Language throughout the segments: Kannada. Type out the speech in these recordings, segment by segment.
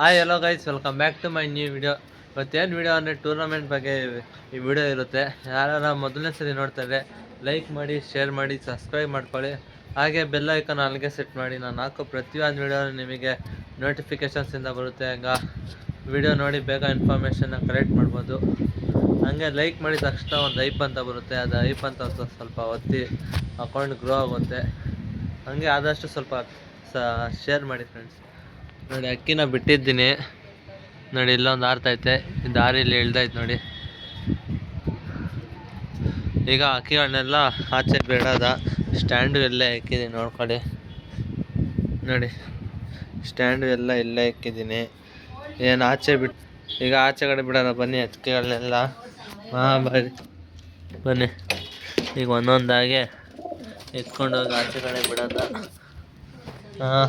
Hi hello guys welcome back to my new video ಇವತ್ತೇನು ವಿಡಿಯೋ ಅಂದರೆ ಟೂರ್ನಮೆಂಟ್ ಬಗ್ಗೆ ಈ ವಿಡಿಯೋ ಇರುತ್ತೆ. ಯಾರು ಮೊದಲನೇ ಸರಿ ನೋಡ್ತಾರೆ ಲೈಕ್ ಮಾಡಿ ಶೇರ್ ಮಾಡಿ ಸಬ್ಸ್ಕ್ರೈಬ್ ಮಾಡ್ಕೊಳ್ಳಿ. ಹಾಗೆ ಬೆಲ್ ಐಕನ್ ಅಲ್ಲಿಗೆ ಸೆಟ್ ಮಾಡಿ. ನಾನು ಹಾಕೋ ಪ್ರತಿಯೊಂದು ವಿಡಿಯೋ ನಿಮಗೆ ನೋಟಿಫಿಕೇಷನ್ಸಿಂದ ಬರುತ್ತೆ. ಹಂಗ ವಿಡಿಯೋ ನೋಡಿ ಬೇಗ ಇನ್ಫಾರ್ಮೇಷನ್ನ ಕಲೆಕ್ಟ್ ಮಾಡ್ಬೋದು. ಹಾಗೆ ಲೈಕ್ ಮಾಡಿದ ತಕ್ಷಣ ಒಂದು ಐಪ್ ಅಂತ ಬರುತ್ತೆ. ಅದು ಐಪ್ ಅಂತ ಸ್ವಲ್ಪ ಒತ್ತಿ ಅಕೌಂಟ್ ಗ್ರೋ ಆಗುತ್ತೆ. ಹಾಗೆ ಆದಷ್ಟು ಸ್ವಲ್ಪ ಶೇರ್ ಮಾಡಿ ಫ್ರೆಂಡ್ಸ್ ನೋಡಿ, ಅಕ್ಕಿನ ಬಿಟ್ಟಿದ್ದೀನಿ. ನೋಡಿ ಇಲ್ಲೊಂದು ಆರ್ತೈತೆ. ಈ ದಾರಿಲಿ ಇಳ್ದೈತೆ ನೋಡಿ. ಈಗ ಅಕ್ಕಿಗಳನ್ನೆಲ್ಲ ಆಚೆ ಬೇಡದ. ಸ್ಟ್ಯಾಂಡು ಎಲ್ಲೇ ಇಕ್ಕಿದ್ದೀನಿ ನೋಡ್ಕೊಳ್ಳಿ. ನೋಡಿ ಸ್ಟ್ಯಾಂಡು ಎಲ್ಲ ಇಲ್ಲೇ ಇಕ್ಕಿದ್ದೀನಿ ಏನು ಆಚೆ ಬಿಟ್ಟು ಈಗ ಆಚೆ ಕಡೆ ಬಿಡೋಣ, ಬನ್ನಿ ಅಕ್ಕಿಗಳನ್ನೆಲ್ಲ. ಹಾಂ ಬರ್ರಿ ಬನ್ನಿ. ಈಗ ಒಂದೊಂದಾಗೆ ಎತ್ಕೊಂಡೋಗಿ ಆಚೆ ಕಡೆ ಬಿಡೋದ. ಹಾಂ.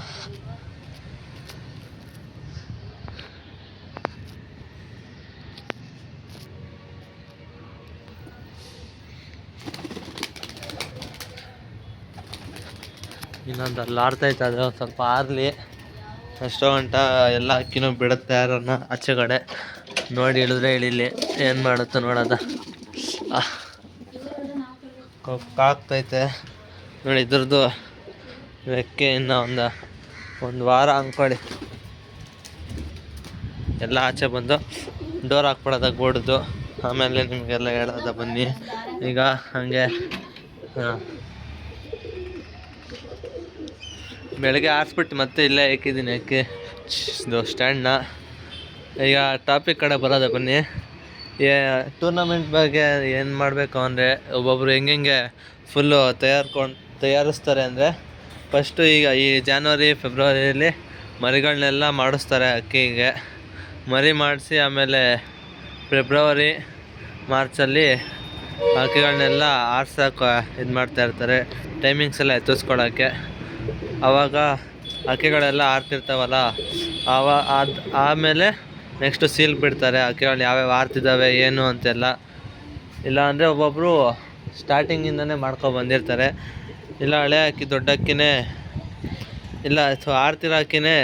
ಇನ್ನೊಂದು ಅಲ್ಲಿ ಆಡ್ತೈತೆ ಅದು ಸ್ವಲ್ಪ ಆರಲಿ ಎಷ್ಟೋ ಗಂಟ ಎಲ್ಲ ಅಕ್ಕಿನೂ ಬಿಡುತ್ತೆ ಯಾರನ್ನ ಆಚೆ ಕಡೆ. ನೋಡಿ ಇಳಿದ್ರೆ ಇಳಿಲಿ, ಏನು ಮಾಡುತ್ತೆ ನೋಡೋದ. ಕಾಕ್ತೈತೆ. ನೋಡಿ ಇದ್ರದ್ದು ರೆಕ್ಕೆ ಇನ್ನು ಒಂದು ಒಂದು ವಾರ ಅಂದ್ಕೊಳ್ಳಿ. ಎಲ್ಲ ಆಚೆ ಬಂದು ಡೋರ್ ಹಾಕ್ಬಿಡೋದ ಗೋಡ್ದು. ಆಮೇಲೆ ನಿಮಗೆಲ್ಲ ಹೇಳೋದ ಬನ್ನಿ. ಈಗ ಹಾಗೆ ಹಾಂ ಬೆಳಗ್ಗೆ ಆರಿಸ್ಬಿಟ್ಟು ಮತ್ತೆ ಇಲ್ಲೇ ಅಕ್ಕಿ. ಇದು ಸ್ಟ್ಯಾಂಡ್ನ ಈಗ ಟಾಪಿಕ್ ಕಡೆ ಬರೋದ ಬನ್ನಿ. ಏ ಟೂರ್ನಮೆಂಟ್ ಬಗ್ಗೆ ಏನು ಮಾಡಬೇಕು ಅಂದರೆ ಒಬ್ಬೊಬ್ರು ಹೆಂಗೆ ಫುಲ್ಲು ತಯಾರ್ಕೊಂಡು, ತಯಾರಿಸ್ತಾರೆ ಅಂದರೆ ಫಸ್ಟು ಈಗ ಈ ಜಾನ್ವರಿ ಫೆಬ್ರವರಿಯಲ್ಲಿ ಮರಿಗಳನ್ನೆಲ್ಲ ಮಾಡಿಸ್ತಾರೆ ಅಕ್ಕಿಗೆ. ಮರಿ ಮಾಡಿಸಿ ಆಮೇಲೆ ಫೆಬ್ರವರಿ ಮಾರ್ಚಲ್ಲಿ ಅಕ್ಕಿಗಳನ್ನೆಲ್ಲ ಆರ್ಸೋಕೆ ಇದು ಮಾಡ್ತಾಯಿರ್ತಾರೆ ಟೈಮಿಂಗ್ಸ್ ಎಲ್ಲ ಎತ್ತಿಸ್ಕೊಳಕ್ಕೆ. ಆವಾಗ ಹಕ್ಕಿಗಳೆಲ್ಲ ಆರ್ತಿರ್ತಾವಲ್ಲ ಆವ ಅದು ಆಮೇಲೆ ನೆಕ್ಸ್ಟು ಸೀಲ್ ಬಿಡ್ತಾರೆ ಹಕ್ಕಿಗಳು ಯಾವ್ಯಾವ ಆರ್ತಿದ್ದಾವೆ ಏನು ಅಂತೆಲ್ಲ. ಇಲ್ಲ ಅಂದರೆ ಒಬ್ಬೊಬ್ಬರು ಸ್ಟಾರ್ಟಿಂಗಿಂದನೇ ಮಾಡ್ಕೊಂಡು ಬಂದಿರ್ತಾರೆ. ಇಲ್ಲ ಹಳೆ ಅಕ್ಕಿ ದೊಡ್ಡ ಹಕ್ಕಿನೇ ಇಲ್ಲ ಸೊ ಆರ್ತಿರೋ ಹಕ್ಕಿನೇ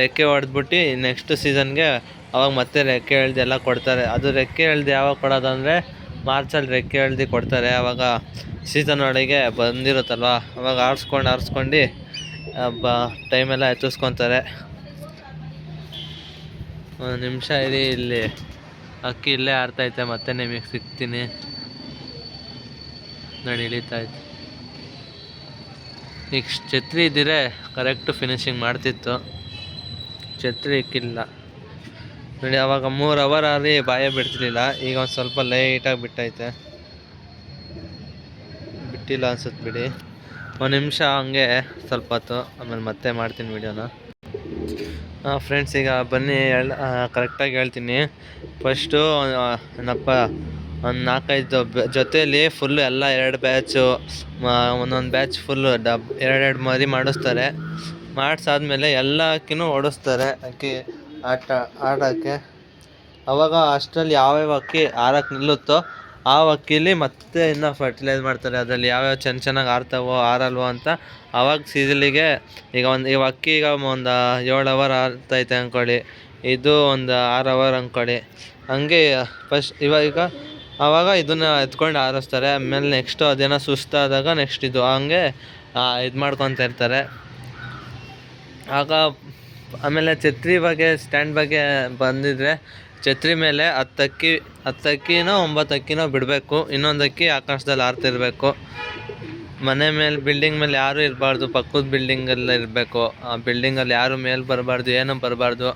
ರೆಕ್ಕೆ ಹೊಡೆದ್ಬಿಟ್ಟು ನೆಕ್ಸ್ಟ್ ಸೀಸನ್ಗೆ ಅವಾಗ ಮತ್ತೆ ರೆಕ್ಕೆ ಎಳ್ದು ಎಲ್ಲ ಕೊಡ್ತಾರೆ. ಅದು ರೆಕ್ಕೆ ಎಳ್ದು ಯಾವಾಗ ಕೊಡೋದಂದರೆ ಮಾರ್ಚಲ್ಲಿ ರೆಕ್ಕೆ ಎಳ್ದು ಕೊಡ್ತಾರೆ. ಆವಾಗ ಸೀಸನ್ ಒಳಗೆ ಬಂದಿರುತ್ತಲ್ವ, ಅವಾಗ ಆರಿಸ್ಕೊಂಡು ಆರಿಸ್ಕೊಂಡು ಬ ಟೈಮೆಲ್ಲ ಎತ್ತಿಸ್ಕೊತಾರೆ. ಒಂದು ನಿಮಿಷ ಇರಿ ಇಲ್ಲಿ. ಅಕ್ಕಿ ಇಲ್ಲೇ ಆಡ್ತೈತೆ, ಮತ್ತೆ ನಿಮಗೆ ಸಿಗ್ತೀನಿ. ನೋಡಿ ಇಳಿತಾಯ್ತು ಈಗ ಛತ್ರಿ ಇದ್ದಿರೆ ಕರೆಕ್ಟು ಫಿನಿಶಿಂಗ್ ಮಾಡ್ತಿತ್ತು. ಛತ್ರಿ ಇಕ್ಕಿಲ್ಲ. ನೋಡಿ, ಅವಾಗ ಮೂರು ಅವರ್ ಆಗಲಿ ಬಾಯ ಬಿಡ್ತಿರ್ಲಿಲ್ಲ. ಈಗ ಒಂದು ಸ್ವಲ್ಪ ಲೈಟಾಗಿ ಬಿಟ್ಟೈತೆ. ಬಿಟ್ಟಿಲ್ಲ ಅನ್ಸುತ್ತೆ ಬಿಡಿ. ಒಂದು ನಿಮಿಷ ಹಂಗೆ ಸ್ವಲ್ಪ ಹೊತ್ತು, ಆಮೇಲೆ ಮತ್ತೆ ಮಾಡ್ತೀನಿ ವೀಡಿಯೋನ. ಫ್ರೆಂಡ್ಸ್ ಈಗ ಬನ್ನಿ ಕರೆಕ್ಟಾಗಿ ಹೇಳ್ತೀನಿ. ಫಸ್ಟು ಏನಪ್ಪ, ಒಂದು ನಾಲ್ಕೈದು ಜೊತೆಯಲ್ಲಿ ಫುಲ್ಲು ಎಲ್ಲ ಎರಡು ಬ್ಯಾಚು ಒಂದೊಂದು ಬ್ಯಾಚ್ ಫುಲ್ಲು ಡಬ್, ಎರಡೆರಡು ಮರಿ ಮಾಡಿಸ್ತಾರೆ. ಮಾಡಿಸಾದ್ಮೇಲೆ ಎಲ್ಲ ಅಕ್ಕಿನೂ ಓಡಿಸ್ತಾರೆ, ಅಕ್ಕಿ, ಆಟ, ಆಡೋಕ್ಕೆ. ಅವಾಗ ಅಷ್ಟರಲ್ಲಿ ಯಾವ್ಯಾವ ಅಕ್ಕಿ ಆರಕ್ಕೆ ನಿಲ್ಲುತ್ತೋ ಆ ಅಕ್ಕಿಲಿ ಮತ್ತೆ ಇನ್ನು ಫರ್ಟಿಲೈಸ್ ಮಾಡ್ತಾರೆ. ಅದರಲ್ಲಿ ಯಾವ್ಯಾವ ಚೆನ್ನ ಚೆನ್ನಾಗಿ ಆರ್ತಾವೋ ಆರಲ್ವೋ ಅಂತ ಆವಾಗ ಸೀಸಲಿಗೆ ಈಗ ಒಂದು ಇವಾಗ ಅಕ್ಕಿ ಈಗ ಒಂದು ಏಳು ಅವರ್ ಆರ್ತೈತೆ ಅಂದ್ಕೊಳ್ಳಿ ಇದು ಒಂದು ಆರು ಅವರ್ ಅಂದ್ಕೊಳ್ಳಿ ಹಂಗೆ ಫಸ್ಟ್ ಇವಾಗ ಆವಾಗ ಇದನ್ನ ಎತ್ಕೊಂಡು ಆರಿಸ್ತಾರೆ. ಆಮೇಲೆ ನೆಕ್ಸ್ಟು ಅದೇನೋ ಸುಸ್ತಾದಾಗ ನೆಕ್ಸ್ಟ್ ಇದು. ಹಂಗೆ ಇದು ಮಾಡ್ಕೊತ ಇರ್ತಾರೆ. ಆಗ ಆಮೇಲೆ ಛತ್ರಿ ಬಗ್ಗೆ ಸ್ಟ್ಯಾಂಡ್ ಬಗ್ಗೆ ಬಂದಿದ್ರೆ ಛತ್ರಿ ಮೇಲೆ ಹತ್ತಕ್ಕಿ ಅಕ್ಕಿ ಹತ್ತು ಒಂಬತ್ತು ಅಕ್ಕಿನೋ ಬಿಡಬೇಕು ಇನ್ನೊಂದು ಅಕ್ಕಿ ಆಕಾಶದಲ್ಲಿ ಹಾರ್ತಿರ್ಬೇಕು ಮನೆ ಮೇಲೆ ಬಿಲ್ಡಿಂಗ್ ಮೇಲೆ ಯಾರೂ ಇರಬಾರ್ದು, ಪಕ್ಕದ ಬಿಲ್ಡಿಂಗಲ್ಲಿ ಇರಬೇಕು. ಆ ಬಿಲ್ಡಿಂಗಲ್ಲಿ ಯಾರೂ ಮೇಲೆ ಬರಬಾರ್ದು, ಏನೂ ಬರಬಾರ್ದು.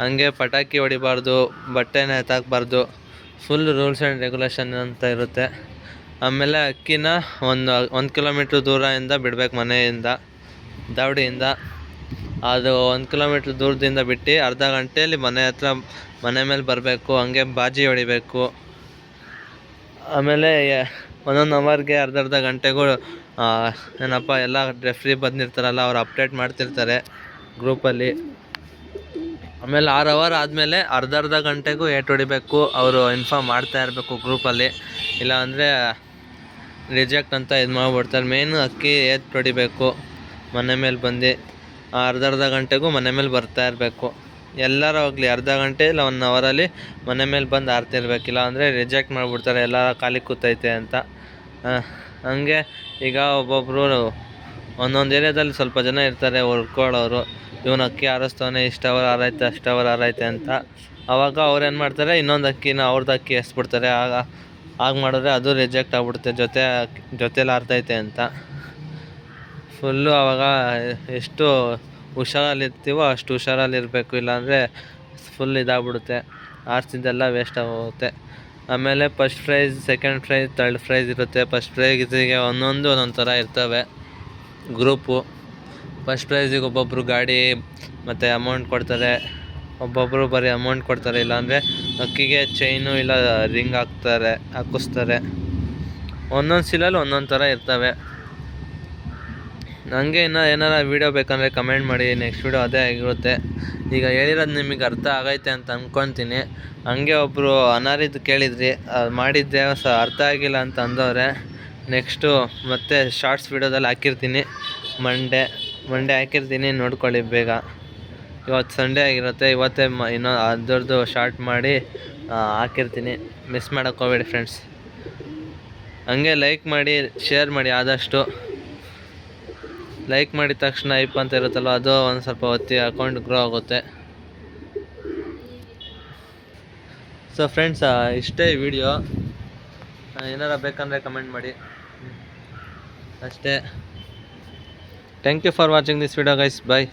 ಹಂಗೆ ಪಟಾಕಿ ಹೊಡಿಬಾರ್ದು, ಬಟ್ಟೆನ ಎತ್ತಾಕ್ಬಾರ್ದು. ಫುಲ್ ರೂಲ್ಸ್ ಆ್ಯಂಡ್ ರೆಗ್ಯುಲೇಷನ್ ಅಂತ ಇರುತ್ತೆ. ಆಮೇಲೆ ಅಕ್ಕಿನ ಒಂದು ಒಂದು ಕಿಲೋಮೀಟ್ರ್ ದೂರದಿಂದ ಬಿಡಬೇಕು ಮನೆಯಿಂದ ದಾವಡಿಯಿಂದ ಅದು ಒಂದು ಕಿಲೋಮೀಟ್ರ್ ದೂರದಿಂದ ಬಿಟ್ಟು ಅರ್ಧ ಗಂಟೆಯಲ್ಲಿ ಮನೆ ಹತ್ರ ಮನೆ ಮೇಲೆ ಬರಬೇಕು, ಹಂಗೆ ಬಾಜಿ ಹೊಡಿಬೇಕು. ಆಮೇಲೆ ಒಂದೊಂದು ಅವರ್ಗೆ ಅರ್ಧ ಅರ್ಧ ಗಂಟೆಗೂ ಏನಪ್ಪ, ಎಲ್ಲ ರೆಫ್ರಿ ಬಂದಿರ್ತಾರಲ್ಲ, ಅವ್ರು ಅಪ್ಡೇಟ್ ಮಾಡ್ತಿರ್ತಾರೆ ಗ್ರೂಪಲ್ಲಿ ಆಮೇಲೆ ಆರು ಅವರ್ ಆದಮೇಲೆ ಅರ್ಧ ಅರ್ಧ ಗಂಟೆಗೂ ಏಟ್ ಹೊಡಿಬೇಕು, ಅವರು ಇನ್ಫಾರ್ಮ್ ಮಾಡ್ತಾ ಇರಬೇಕು ಗ್ರೂಪಲ್ಲಿ ಇಲ್ಲ ಅಂದರೆ ರಿಜೆಕ್ಟ್ ಅಂತ ಇದು ಮಾಡಿಬಿಡ್ತಾರೆ. ಮೇಯ್ನು ಅಕ್ಕಿ ಏತ್ ಹೊಡಿಬೇಕು, ಮನೆ ಮೇಲೆ ಬಂದು ಅರ್ಧ ಅರ್ಧ ಗಂಟೆಗೂ ಮನೆ ಮೇಲೆ ಬರ್ತಾ ಇರಬೇಕು. ಎಲ್ಲರೂ ಹೋಗಲಿ, ಅರ್ಧ ಗಂಟೆ ಇಲ್ಲ ಒನ್ ಅವರಲ್ಲಿ ಮನೆ ಮೇಲೆ ಬಂದು ಆರ್ತಿರ್ಬೇಕಿಲ್ಲ ಅಂದರೆ ರಿಜೆಕ್ಟ್ ಮಾಡಿಬಿಡ್ತಾರೆ ಎಲ್ಲ ಖಾಲಿ ಕೂತೈತೆ ಅಂತ. ಹಂಗೆ ಈಗ ಒಬ್ಬೊಬ್ಬರು ಒಂದೊಂದು ಏರಿಯಾದಲ್ಲಿ ಸ್ವಲ್ಪ ಜನ ಇರ್ತಾರೆ, ಹೊರ್ಕೊಳ್ಳೋರು. ಇವನು ಅಕ್ಕಿ ಹಾರಿಸ್ತವನೆ ಇಷ್ಟು ಅವರ್ ಹಾರೈತೆ ಅಷ್ಟು ಅವರ್ ಹಾರೈತೆ ಅಂತ. ಅವಾಗ ಅವ್ರು ಏನು ಮಾಡ್ತಾರೆ, ಇನ್ನೊಂದು ಅಕ್ಕಿನ ಅವ್ರದ್ದು ಅಕ್ಕಿ ಎಸ್ಬಿಡ್ತಾರೆ. ಆಗ ಆಗ ಮಾಡಿದ್ರೆ ಅದು ರಿಜೆಕ್ಟ್ ಆಗ್ಬಿಡುತ್ತೆ, ಜೊತೆ ಜೊತೆಲಿ ಆರ್ತೈತೆ ಅಂತ. ಫುಲ್ಲು ಆವಾಗ ಎಷ್ಟು ಹುಷಾರಲ್ಲಿರ್ತೀವೋ ಅಷ್ಟು ಹುಷಾರಲ್ಲಿರಬೇಕು ಇಲ್ಲಾಂದರೆ ಫುಲ್ ಇದಾಗ್ಬಿಡುತ್ತೆ. ಆರ್ಸಿದ್ದೆಲ್ಲ ವೇಸ್ಟ್ ಆಗೋಗುತ್ತೆ. ಆಮೇಲೆ first prize second prize third prize ಇರುತ್ತೆ. ಫಸ್ಟ್ ಪ್ರೈಸಿಗೆ ಒಂದೊಂದು ಒಂದೊಂದು ಥರ ಇರ್ತವೆ. ಗ್ರೂಪು ಫಸ್ಟ್ ಪ್ರೈಸಿಗೆ ಒಬ್ಬೊಬ್ಬರು ಗಾಡಿ ಮತ್ತು ಅಮೌಂಟ್ ಕೊಡ್ತಾರೆ. ಒಬ್ಬೊಬ್ಬರು ಬರೀ ಅಮೌಂಟ್ ಕೊಡ್ತಾರೆ, ಇಲ್ಲಾಂದರೆ ಅಕ್ಕಿಗೆ ಚೈನು ಇಲ್ಲ ರಿಂಗ್ ಹಾಕ್ತಾರೆ, ಹಾಕಿಸ್ತಾರೆ. ಒಂದೊಂದು ಸೀಲಲ್ಲಿ ಒಂದೊಂದು ಥರ ಇರ್ತವೆ. ನನಗೆ ಇನ್ನೂ ಏನಾರ ವೀಡಿಯೋ ಬೇಕಂದರೆ ಕಮೆಂಟ್ ಮಾಡಿ ನೆಕ್ಸ್ಟ್ ವೀಡಿಯೋ ಅದೇ ಆಗಿರುತ್ತೆ. ಈಗ ಹೇಳಿರೋದು ನಿಮಗೆ ಅರ್ಥ ಆಗೈತೆ ಅಂತ ಅಂದ್ಕೊತೀನಿ ಹಂಗೆ ಒಬ್ಬರು ಅನಾರಿದ್ದು ಕೇಳಿದ್ರಿ, ಅದು ಮಾಡಿದ್ದೆ, ಸ ಅರ್ಥ ಆಗಿಲ್ಲ ಅಂತ ಅಂದವ್ರೆ. ನೆಕ್ಸ್ಟು ಮತ್ತೆ ಶಾರ್ಟ್ಸ್ ವೀಡಿಯೋದಲ್ಲಿ ಹಾಕಿರ್ತೀನಿ. ಮಂಡೇ ಮಂಡೇ ಹಾಕಿರ್ತೀನಿ, ನೋಡ್ಕೊಳ್ಳಿ ಬೇಗ. ಇವತ್ತು ಸಂಡೇ ಆಗಿರುತ್ತೆ, ಇವತ್ತೇ ಮ, ಇನ್ನೂ ಅದರದ್ದು ಶಾರ್ಟ್ ಮಾಡಿ ಹಾಕಿರ್ತೀನಿ. ಮಿಸ್ ಮಾಡೋಕ್ಕೆ ಹೋಗ್ಬೇಡಿ ಫ್ರೆಂಡ್ಸ್ ಹಂಗೆ ಲೈಕ್ ಮಾಡಿ ಶೇರ್ ಮಾಡಿ ಆದಷ್ಟು. ಲೈಕ್ ಮಾಡಿದ ತಕ್ಷಣ ಐಪ್ ಅಂತ ಇರುತ್ತಲ್ಲ ಅದು ಒಂದು ಸ್ವಲ್ಪ ಒತ್ತಿ ಅಕೌಂಟ್ ಗ್ರೋ ಆಗುತ್ತೆ. ಸೊ ಫ್ರೆಂಡ್ಸ್ ಇಷ್ಟೇ ವಿಡಿಯೋ ಏನಾರ ಬೇಕಂದರೆ ಕಮೆಂಟ್ ಮಾಡಿ. ಅಷ್ಟೇ. Thank you for watching this video guys bye